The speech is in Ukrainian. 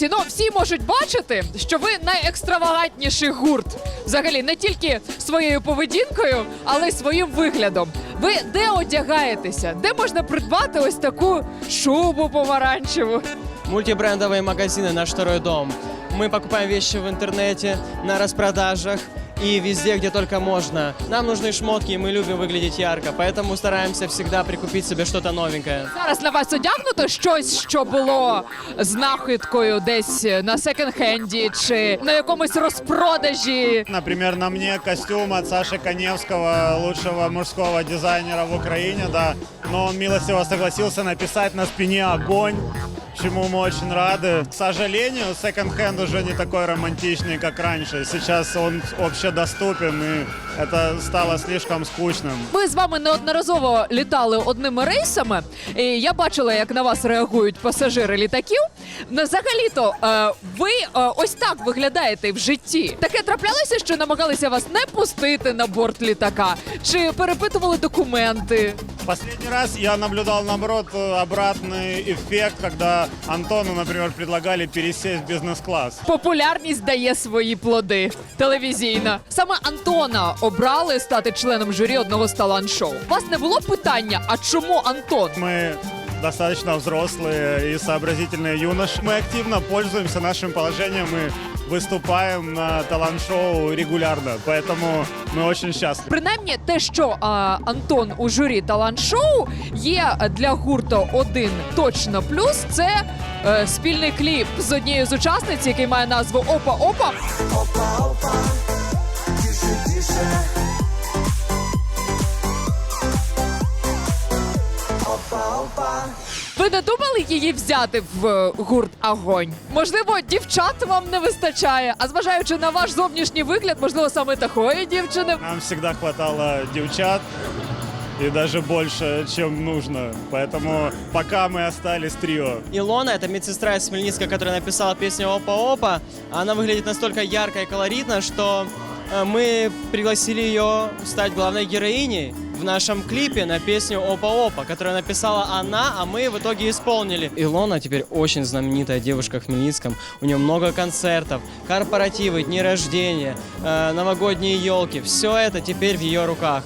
Друзі, ну всі можуть бачити, що ви найекстравагантніший гурт. Взагалі, не тільки своєю поведінкою, але й своїм виглядом. Ви де одягаєтеся? Де можна придбати ось таку шубу помаранчеву? Мультибрендовые магазины «Наш второй дом». Мы покупаем вещи в интернете, на распродажах и везде, где только можно. Нам нужны шмотки, и мы любим выглядеть ярко, поэтому стараемся всегда прикупить себе что-то новенькое. Зараз на вас одягнуто щось, що було знахідкою десь на секонд-хенді чи на якомусь розпродажі. Например, на мне костюм от Саши Коневского, лучшего мужского дизайнера в Украине, да. Но он милостиво согласился написать на спине огонь, чему мы очень рады. К сожалению, секонд-хенд уже не такой романтичный, как раньше. Сейчас он общедоступен, и это стало слишком скучным. Ми з вами неодноразово літали одними рейсами, і я бачила, як на вас реагують пасажири літаків. Ну, Взагалі-то е, ви е, ось так виглядаєте в житті. Таке траплялося, що намагалися вас не пустити на борт літака, чи перепитували документи. Последний раз я наблюдал, наоборот, э, обратный эффект, когда Антону, например, предлагали пересесть в бизнес-класс. Популярність дає свої плоди телевізійна. Саме Антона обрали стати членом журі одного з талант-шоу. У вас не було питання, а чому Антон? Мы достаточно взрослые и сообразительные юноши. Мы активно пользуемся нашим положением и выступаем на талант-шоу регулярно, поэтому мы очень счастливы. Принаймні, те, що а, Антон у журі талант-шоу є для гурту один точно плюс. Це е, спільний кліп з однією з учасниць, який має назву Опа Опа. Ви не думали її взяти в е, гурт Агонь? Можливо, дівчат вам не вистачає, а зважаючи на ваш зовнішній вигляд, можливо, саме такої дівчини. Нам всегда хватало девчат и даже больше, чем нужно. Поэтому пока мы остались трио. Илона — это медсестра из Хмельницка, которая написала песню «Опа-опа». Она выглядит настолько ярко и колоритно, что э, мы пригласили ее стать главной героиней В нашем клипе на песню «Опа-опа», которую написала она, а мы в итоге исполнили. Илона теперь очень знаменитая девушка в Хмельницком. У нее много концертов, корпоративы, дни рождения, э, новогодние елки. Все это теперь в ее руках.